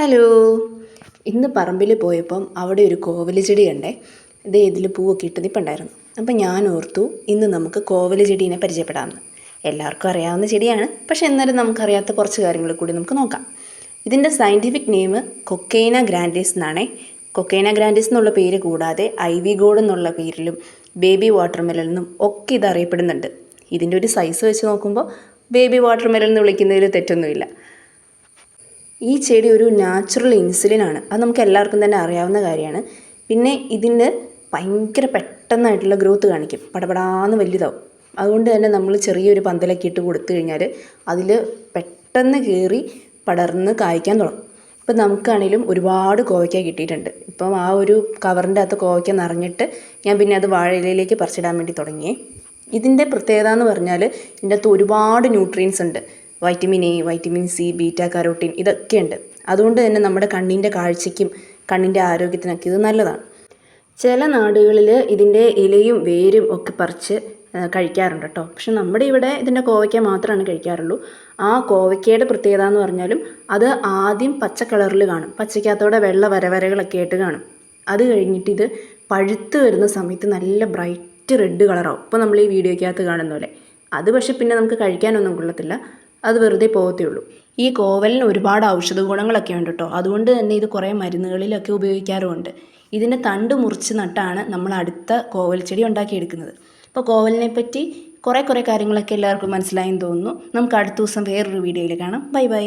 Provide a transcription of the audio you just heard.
Hello. ഇന്ന് പറമ്പിൽ പോയപ്പം അവിടെ ഒരു കോവൽ ചെടി കണ്ടേ. ഇത് ഇതിൽ പൂവൊക്കെ ഇട്ട് നിൽപ്പുണ്ടായിരുന്നു അപ്പം ഞാൻ ഓർത്തു ഇന്ന് നമുക്ക് കോവൽ ചെടീനെ പരിചയപ്പെടാമെന്ന് എല്ലാവർക്കും അറിയാവുന്ന ചെടിയാണ്. പക്ഷെ എന്നാലും നമുക്കറിയാത്ത കുറച്ച് കാര്യങ്ങൾ കൂടി നമുക്ക് നോക്കാം. ഇതിന്റെ സയന്റിഫിക് നെയിം കൊക്കൈന ഗ്രാൻഡീസ് എന്നാണേ. കൊക്കൈന ഗ്രാൻഡീസ് എന്നുള്ള പേര് കൂടാതെ ഐവി ഗോഡ് എന്നുള്ള പേരിലും ബേബി വാട്ടർമെലൻ എന്നും ഒക്കെ ഇത് അറിയപ്പെടുന്നുണ്ട്. ഇതിന്റെ ഒരു സൈസ് വെച്ച് നോക്കുമ്പോൾ ബേബി വാട്ടർമെലൻ എന്ന് വിളിക്കുന്നതിൽ തെറ്റൊന്നുമില്ല. ഈ ചെടി ഒരു നാച്ചുറൽ ഇൻസുലിൻ ആണ്. അത് നമുക്ക് എല്ലാവർക്കും തന്നെ അറിയാവുന്ന കാര്യമാണ്. പിന്നെ ഇതിന് ഭയങ്കര പെട്ടെന്നായിട്ടുള്ള ഗ്രോത്ത് കാണിക്കും. പടപടാന്ന് വലുതാവും. അതുകൊണ്ട് തന്നെ നമ്മൾ ചെറിയൊരു പന്തലൊക്കെ ഇട്ട് കൊടുത്തു കഴിഞ്ഞാൽ അതിൽ പെട്ടെന്ന് കയറി പടർന്ന് കായ്ക്കാൻ തുടങ്ങും. ഇപ്പം നമുക്കാണെങ്കിലും ഒരുപാട് കോവയ്ക്ക കിട്ടിയിട്ടുണ്ട്. ഇപ്പം ആ ഒരു കവറിന്റെ അകത്ത് കോവയ്ക്ക നിറഞ്ഞിട്ട് ഞാൻ പിന്നെ അത് വാഴയിലയിലേക്ക് പറിച്ചിടാൻ വേണ്ടി തുടങ്ങി ഇതിന്റെ പ്രത്യേകത എന്ന് പറഞ്ഞാൽ ഇതിന്റെ അകത്ത് ഒരുപാട് ന്യൂട്രിയൻസ് ഉണ്ട്. Vitamin A vitamin C beta carotene ഇതൊക്കെ ഉണ്ട് അതുകൊണ്ട് തന്നെ നമ്മുടെ കണ്ണിന്റെ കാഴ്ചയ്ക്കും കണ്ണിന്റെ ആരോഗ്യത്തിനൊക്കെ ഇത് നല്ലതാണ്. ചില നാടുകളിൽ ഇതിന്റെ ഇലയും വേരും ഒക്കെ പറിച്ച് കഴിക്കാറുണ്ട് കേട്ടോ. പക്ഷെ നമ്മുടെ ഇവിടെ ഇതിന്റെ കോവയ്ക്ക മാത്രമാണ് കഴിക്കാറുള്ളൂ. ആ കോവയ്ക്കയുടെ പ്രത്യേകത എന്ന് പറഞ്ഞാലും അത് ആദ്യം പച്ച കളറിൽ കാണും. പച്ചയ്ക്കകത്തോടെ വെള്ള വരവരകളൊക്കെ ആയിട്ട് കാണും. അത് കഴിഞ്ഞിട്ട് ഇത് പഴുത്ത് വരുന്ന സമയത്ത് നല്ല ബ്രൈറ്റ് റെഡ് കളറാവും. ഇപ്പോൾ നമ്മൾ ഈ വീഡിയോയ്ക്കകത്ത് കാണുന്ന പോലെ. അത് പക്ഷെ പിന്നെ നമുക്ക് കഴിക്കാനൊന്നും കൊള്ളത്തില്ല. അത് വെറുതെ പോകത്തേ ഉള്ളൂ. ഈ കോവലിന് ഒരുപാട് ഔഷധ ഗുണങ്ങളൊക്കെ ഉണ്ട് കേട്ടോ. അതുകൊണ്ട് തന്നെ ഇത് കുറേ മരുന്നുകളിലൊക്കെ ഉപയോഗിക്കാറുമുണ്ട്. ഇതിന്റെ തണ്ട് മുറിച്ച് നട്ടാണ് നമ്മൾ അടുത്ത കോവൽ ചെടി ഉണ്ടാക്കിയെടുക്കുന്നത്. അപ്പോൾ കോവലിനെ പറ്റി കുറേ കുറേ കാര്യങ്ങളൊക്കെ എല്ലാവർക്കും മനസ്സിലായെന്ന് തോന്നുന്നു. നമുക്ക് അടുത്ത ദിവസം വേറൊരു വീഡിയോയിൽ കാണാം. Bye bye.